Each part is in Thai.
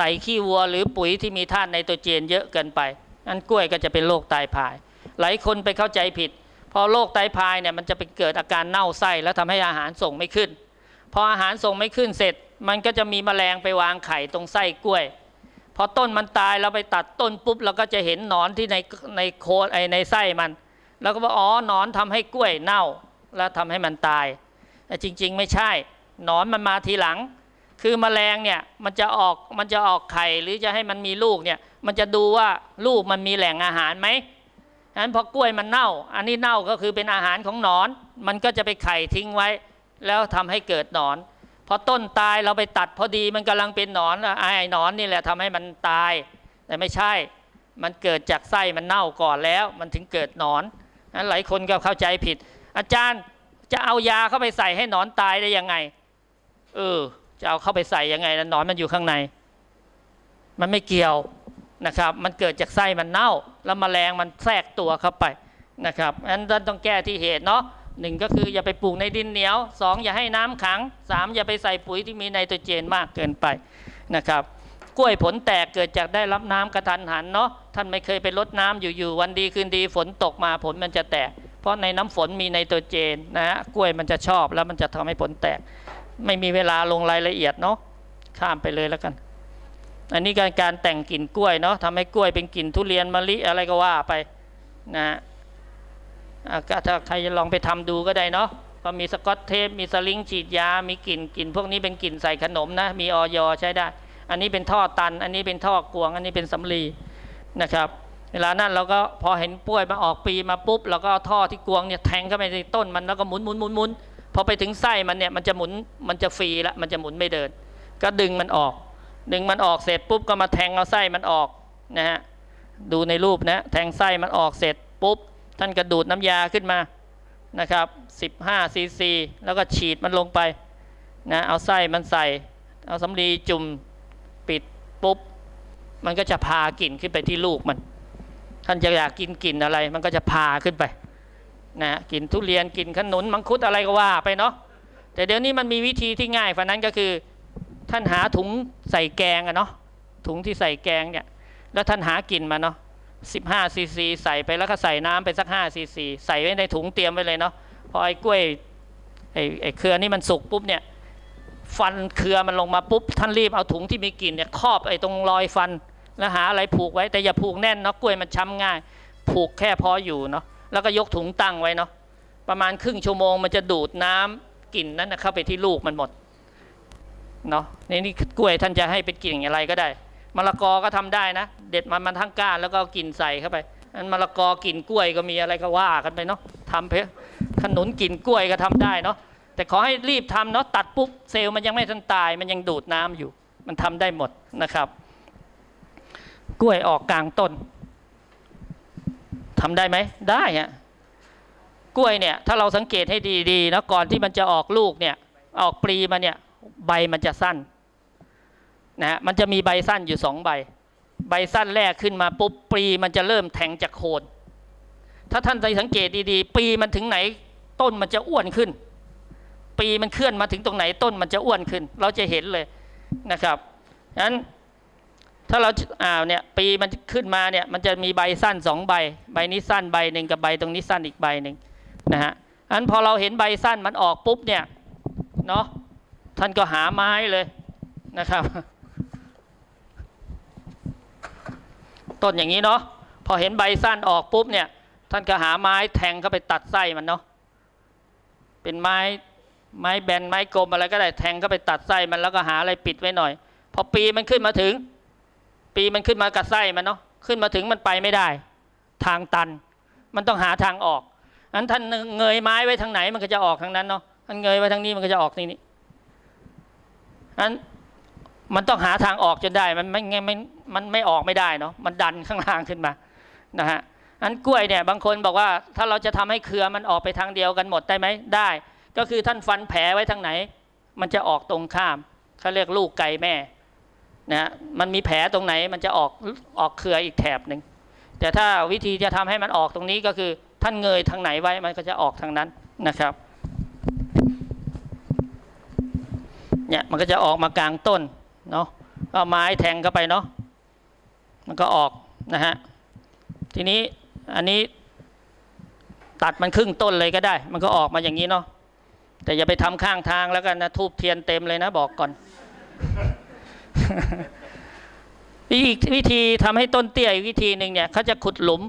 ใส่ขี้วัวหรือปุ๋ยที่มีธาตุไนโตรเจนเยอะเกินไปอันกล้วยก็จะเป็นโรคไตาพาย หลายคนไปเข้าใจผิด พอโรคไตพายเนี่ยมันจะไปเกิดอาการเน่าไส้แล้วทำให้อาหารส่งไม่ขึ้น พออาหารส่งไม่ขึ้นเสร็จ มันก็จะมีแมลงไปวางไข่ตรงไส้กล้วย พอต้นมันตายเราไปตัดต้นปุ๊บเราก็จะเห็นหนอนที่ในในโคนไอในไส้มันแล้วก็บอกอ๋อหนอนทำให้กล้วยเน่าแล้วทำให้มันตายแต่จริง ๆ ไม่ใช่ หนอนมันมาทีหลัง คือแมลงเนี่ยมันจะออกมันจะออกไข่หรือจะให้มันมีลูกเนี่ยมันจะดูว่าลูกมันมีแหล่งอาหารไหมฉะนั้นพอกล้วยมันเน่า อันนี้เน่าก็คือเป็นอาหารของหนอน มันก็จะไปไข่ทิ้งไว้ แล้วทำให้เกิดหนอนพอต้นตายเราไปตัดพอดีมันกำลังเป็นหนอนอะไอ้หนอนนี่แหละทำให้มันตาย แต่ไม่ใช่ มันเกิดจากไส้มันเน่าก่อนแล้ว มันถึงเกิดหนอนนั้นหลายคนก็เข้าใจผิด อาจารย์จะเอายาเข้าไปใส่ให้หนอนตายได้ยังไงเออ จะเอาเข้าไปใส่ยังไงแล้วหนอนมันอยู่ข้างใน มันไม่เกี่ยวนะครับ มันเกิดจากไส้มันเน่า แล้วมแมลงมันแทรกตัวเข้าไปนะครับอันนั้นต้องแก้ที่เหตุเนาะหนึ่งก็คืออย่าไปปลูกในดินเหนียวสองอย่าให้น้ำขังสามอย่าไปใส่ปุ๋ยที่มีไนโตรเจนมากเกินไปนะครับ กล้วยผลแตกเกิดจากได้รับน้ำกระทันหันเนาะท่านไม่เคยไปรดน้ำอยู่ๆวันดีคืนดีฝนตกมาผลมันจะแตก เพราะในน้ำฝนมีไนโตรเจนนะฮะกล้วยมันจะชอบแล้วมันจะทำให้ผลแตก ไม่มีเวลาลงรายละเอียดเนาะข้ามไปเลยแล้วกัน อันนี้การการแต่งกลิ่นกล้วยเนาะทำให้กล้วยเป็นกลิ่นทุเรียนมะลิอะไรก็ว่าไปนะก็ถ้าใครจะลองไปทำดูก็ได้เนาะก็มีสกอตเทปมีสลิงฉีดยา มีกลิ่นกลิ่นพวกนี้เป็นกลิ่นใส่ขนมนะ มีออยใช้ได้ อันนี้เป็นท่อตัน อันนี้เป็นท่อกวง อันนี้เป็นสำลีนะครับ เวลานั้นเราก็พอเห็นป่วยมาออกปีมาปุ๊บเราก็เอาท่อที่กวงเนี่ยแทงเข้าไปในต้นมันแล้วก็หมุนหมุนหมุนหมุน อไปถึงไส้มันเนี่ยมันจะหมุนมันจะฟรีละมันจะหมุนไม่เดิน ก็ดึงมันออก ดึงมันออกเสร็จปุ๊บก็มาแทงเอาไส้มันออกนะฮะดูในรูปนะแทงไส้มันออกเสร็จปุ๊บท่านกระดูดน้ำยาขึ้นมานะครับ15ซีซีแล้วก็ฉีดมันลงไปนะเอาไส้มันใส่ เอาสำลีจุ่มปิดปุ๊บมันก็จะพากลิ่นขึ้นไปที่ลูกมัน ท่านจะอยากกินกลิ่นอะไร มันก็จะพาขึ้นไป นะกินทุเรียนกินขนุนมังคุดอะไรก็ว่าไปเนาะแต่เดี๋ยวนี้มันมีวิธีที่ง่ายกว่านั้นก็คือท่านหาถุงใส่แกงอะเนาะถุงที่ใส่แกงเนี่ยแล้วท่านหากินมาเนาะ15ซีซีใส่ไปแล้วก็ใส่น้ำไปสัก5ซีซีใส่ไว้ในถุงเตรียมไว้เลยเนาะพอไอ้กล้วยไอ้ไอ้เครือนี่มันสุกปุ๊บเนี่ยฟันเครือมันลงมาปุ๊บท่านรีบเอาถุงที่มีกลิ่นเนี่ยครอบไอ้ตรงรอยฟันแล้วหาอะไรผูกไว้แต่อย่าผูกแน่นเนาะกล้วยมันช้ำง่าย ผูกแค่พออยู่เนาะ แล้วก็ยกถุงตั้งไว้เนาะประมาณครึ่งชั่วโมงมันจะดูดน้ำกลิ่นนั้นเข้าไปที่ลูกมันหมดเนาะในนี่กล้วยท่านจะให้เป็นกิ่งอะไรก็ได้มะละกอก็ทำได้นะ เด็ดมันมันทั้งก้านแล้วก็กลิ่นใส่เข้าไปอันมะละกอกลิ่นกล้วยก็มีอะไรก็ว่ากันไปเนาะทำเพะขนุนกลิ่นกล้วยก็ทำได้เนาะแต่ขอให้รีบทำเนาะตัดปุ๊บเซลล์มันยังไม่ทันตาย มันยังดูดน้ำอยู่ มันทำได้หมดนะครับ กล้วยออกกลางต้น ทำได้ไหมได้ฮะกล้วยเนี่ยถ้าเราสังเกตให้ดีๆนะก่อนที่มันจะออกลูกเนี่ยออกปลีมาเนี่ยใบมันจะสั้นนะฮะมันจะมีใบสั้นอยู่สองใบ ใบสั้นแรกขึ้นมาปุ๊บปลีมันจะเริ่มแทงจากโคนถ้าท่านใจสังเกตดีๆ ปีมันถึงไหนต้นมันจะอ้วนขึ้น ปีมันเคลื่อนมาถึงตรงไหนต้นมันจะอ้วนขึ้น เราจะเห็นเลยนะครับฉะนั้น ถ้าเราอ่าเนี่ยปีมันขึ้นมาเนี่ยมันจะมีใบสั้นสองใบ ใบนี้สั้นใบหนึ่งกับใบตรงนี้สั้นอีกใบหนึ่งนะฮะอันพอเราเห็นใบสั้นมันออกปุ๊บเนี่ยเนาะท่านก็หาไม้เลยนะครับ ต้นอย่างนี้เนาะพอเห็นใบสั้นออกปุ๊บเนี่ย ท่านก็หาไม้แทงเข้าไปตัดไส้มันเนาะเป็นไม้ไม้แบนไม้กลมอะไรก็ได้แทงเข้าไปตัดไส้มันแล้วก็หาอะไรปิดไว้หน่อย พอปีมันขึ้นมาถึง ปีมันขึ้นมากับไส้มันเนาะขึ้นมาถึงมันไปไม่ได้ ทางตัน มันต้องหาทางออกอันท่านเงยไม้ไว้ทางไหนมันก็จะออกทางนั้นเนาะท่านเงยไว้ทางนี้มันก็จะออกทางนี้อันมันต้องหาทางออกจนได้ มันไม่ไงไม่มันไม่ออกไม่ได้เนาะมันดันข้างล่างขึ้นมานะฮะอันกล้วยเนี่ยบางคนบอกว่าถ้าเราจะทำให้เครือมันออกไปทางเดียวกันหมดได้ไหมได้ ก็คือท่านฟันแผลไว้ทางไหน มันจะออกตรงข้ามเขาเรียกลูกไก่แม่ นะมันมีแผลตรงไหนมันจะออกออกเครืออีกแถบหนึ่งแต่ถ้าวิธีจะทำให้มันออกตรงนี้ก็คือท่านเงยทางไหนไว้มันก็จะออกทางนั้นนะครับเนี่ยมันก็จะออกมากลางต้นเนาะก็เอาไม้แทงเข้าไปเนาะมันก็ออกนะฮะทีนี้อันนี้ตัดมันครึ่งต้นเลยก็ได้ มันก็ออกมาอย่างนี้เนาะแต่อย่าไปทำข้างทางแล้วกันนะทูบเทียนเต็มเลยนะบอกก่อน อีกวิธีทำให้ต้นเตี้ยอีกวิธีหนึ่งเนี่ยเขาจะขุดหลุม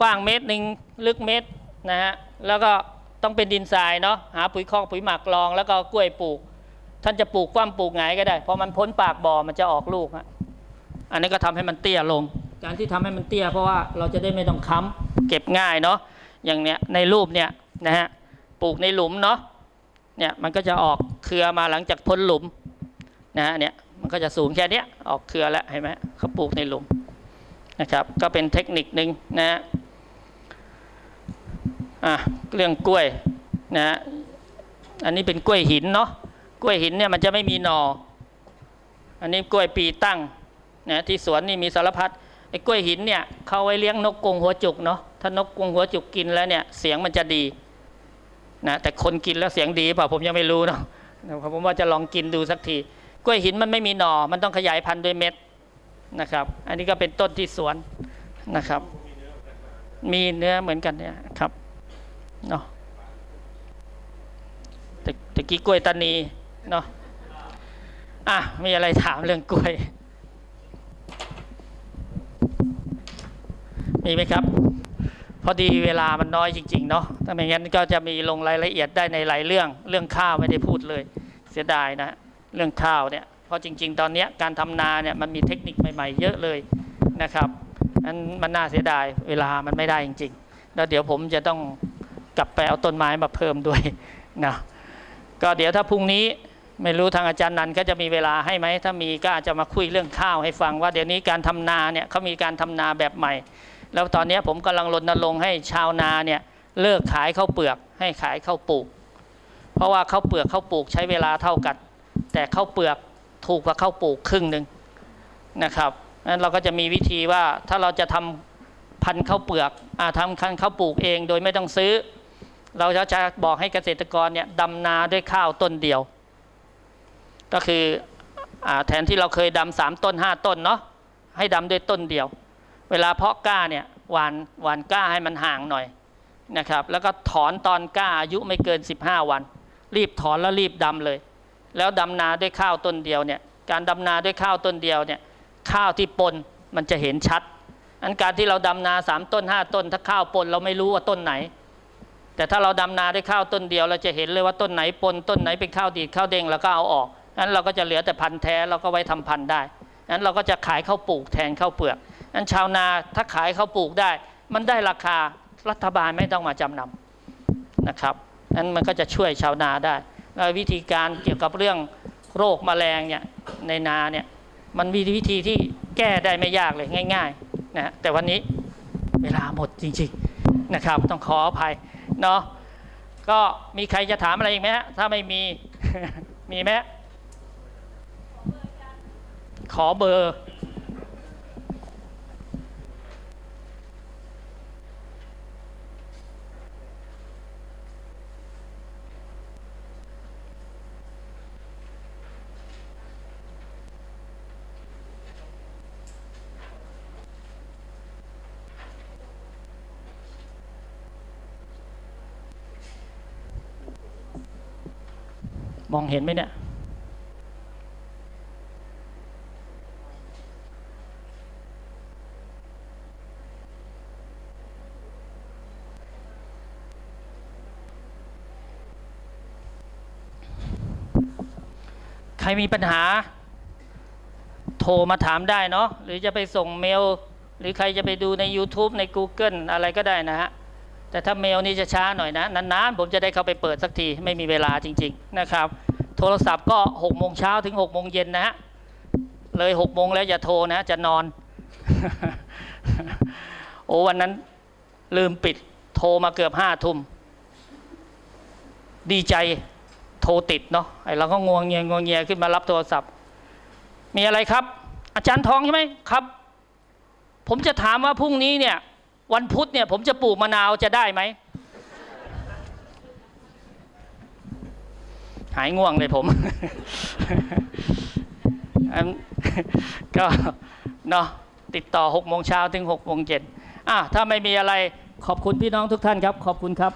กว้างเมตรหนึ่งลึกเมตรนะฮะแล้วก็ต้องเป็นดินทรายเนาะหาปุ๋ยคอกปุ๋ยหมักรอง แล้วก็กล้วยปลูก ท่านจะปลูกกว้างปลูกไงก็ได้พอมันพ้นปากบ่อมันจะออกลูกฮะอันนี้ก็ทำให้มันเตี้ยลง การที่ทำให้มันเตี้ย เพราะว่าเราจะได้ไม่ต้องค้ำเก็บง่ายเนาะอย่างเนี้ยในรูปเนี่ยนะฮะปลูกในหลุมเนาะเนี่ยมันก็จะออกเครือมาหลังจากพ้นหลุมนะฮะเนี่ย มันก็จะสูงแค่นี้ออกเครือแล้วเห็นไหมเขาปลูกในหลุมนะครับ ก็เป็นเทคนิคหนึ่งนะฮะอะเรื่องกล้วยนะฮะอันนี้เป็นกล้วยหินเนาะกล้วยหินเนี่ยมันจะไม่มีหนออันนี้กล้วยปีตั้งนะที่สวนนี่มีสารพัดไอ้กล้วยหินเนี่ยเขาไว้เลี้ยงนกกรงหัวจุกเนาะถ้านกกรงหัวจุกกินแล้วเนี่ยเสียงมันจะดีนะแต่คนกินแล้วเสียงดีเปล่าผมยังไม่รู้เนาะผมว่าจะลองกินดูสักที กล้วยหินมันไม่มีหนอมันต้องขยายพันธุ์ด้วยเม็ดนะครับ อันนี้ก็เป็นต้นที่สวนนะครับ มีเนื้อเหมือนกันเนี่ยครับเนาะแต่ตะกี้กล้วยตานีเนาะอะมีอะไรถามเรื่องกล้วย มีไหมครับ พอดีเวลามันน้อยจริง ๆ เนาะถ้าไม่งั้นก็จะมีลงรายละเอียดได้ในหลายเรื่อง เรื่องข้าวไม่ได้พูดเลย เสียดายนะ เรื่องข้าวเนี่ยเพราะจริง ๆ ตอนนี้การทำนาเนี่ยมันมีเทคนิคใหม่ๆ เยอะเลยนะครับนั้นมันน่าเสียดายเวลามันไม่ได้จริง ๆ แล้วเดี๋ยวผมจะต้องกลับไปเอาต้นไม้มาเพิ่มด้วยนะก็เดี๋ยวถ้าพรุ่งนี้ไม่รู้ทางอาจารย์นันก็จะมีเวลาให้ไหมถ้ามีก็อาจจะมาคุยเรื่องข้าวให้ฟังว่าเดี๋ยวนี้การทำนาเนี่ยเขามีการทำนาแบบใหม่ แล้วตอนนี้ผมกำลังรณรงค์ให้ชาวนาเนี่ยเลิกขายข้าวเปลือกให้ขายข้าวปลูก เพราะว่าข้าวเปลือกข้าวปลูกใช้เวลาเท่ากัน แต่ข้าวเปลือกถูกกว่าข้าวปลูกครึ่งหนึ่งนะครับนั้นเราก็จะมีวิธีว่าถ้าเราจะทำพันธุ์ข้าวเปลือกอาทำพันธุ์ข้าวปลูกเองโดยไม่ต้องซื้อ เราจะจะบอกให้เกษตรกรเนี่ยดำนาด้วยข้าวต้นเดียว ก็คืออแทนที่เราเคยดำสามต้นห้าต้นเนาะให้ดำด้วยต้นเดียว เวลาเพาะกล้าเนี่ยหวานหวานกล้าให้มันห่างหน่อยนะครับ แล้วก็ถอนตอนกล้าอายุไม่เกิน 15 วัน รีบถอนแล้วรีบดำเลย แล้วดำนาด้วยข้าวต้นเดียวเนี่ยการดำนาด้วยข้าวต้นเดียวเนี่ยข้าวที่ปนมันจะเห็นชัดอันการที่เราดำนาสามต้นห้าต้น ถ้าข้าวปนเราไม่รู้ว่าต้นไหน แต่ถ้าเราดำนาด้วยข้าวต้นเดียว เราจะเห็นเลยว่าต้นไหนปนต้นไหนเป็นข้าวดีดข้าวเด้งแล้วก็เอาออกนั้นเราก็จะเหลือแต่พันธุ์แท้เราก็ไว้ทำพันธุ์ได้นั้นเราก็จะขายข้าวปลูกแทนข้าวเปลือกนั้นชาวนาถ้าขายข้าวปลูกได้ มันได้ราคารัฐบาลไม่ต้องมาจำนำนะครับนั้นมันก็จะช่วยชาวนาได้ วิธีการเกี่ยวกับเรื่องโรคแมลงเนี่ยในนาเนี่ยมันมีวิธีที่แก้ได้ไม่ยากเลยง่ายๆนะฮะแต่วันนี้เวลาหมดจริงๆนะครับ ต้องขออภัยเนาะก็มีใครจะถามอะไรอีกไหมฮะถ้าไม่มีมีไหมขอเบอร์ มองเห็นไหมเนี่ย ใครมีปัญหา โทรมาถามได้เนาะหรือจะไปส่งเมล หรือใครจะไปดูใน YouTube ใน Google อะไรก็ได้นะฮะ แต่ถ้าเมลนี่จะช้าหน่อยนะนานๆผมจะได้เข้าไปเปิดสักทีไม่มีเวลาจริง ๆนะครับ โทรศัพท์ก็6โมงเช้าถึง6โมงเย็นนะฮะเลย6โมงแล้วอย่าโทรนะจะนอน โอ้วันนั้นลืมปิดโทรมาเกือบห้าทุ่มดีใจโทรติดเนาะไอเราก็งวงเงียงวงเงียขึ้นมารับโทรศัพท์ มีอะไรครับ อาจารย์ทองใช่ไหมครับ ผมจะถามว่าพรุ่งนี้เนี่ย วันพุธเนี่ยผมจะปลูกมะนาวจะได้ไหม หายง่วงเลยผม ก็เนาะติดต่อ6โมงเช้าถึง6โมงเย็นอะถ้าไม่มีอะไรขอบคุณพี่น้องทุกท่านครับ ขอบคุณครับ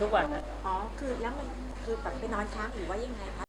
ทุกวันนะอ๋อ คือแล้วมันคือแบบไปนอนค้างหรือว่ายังไงคะ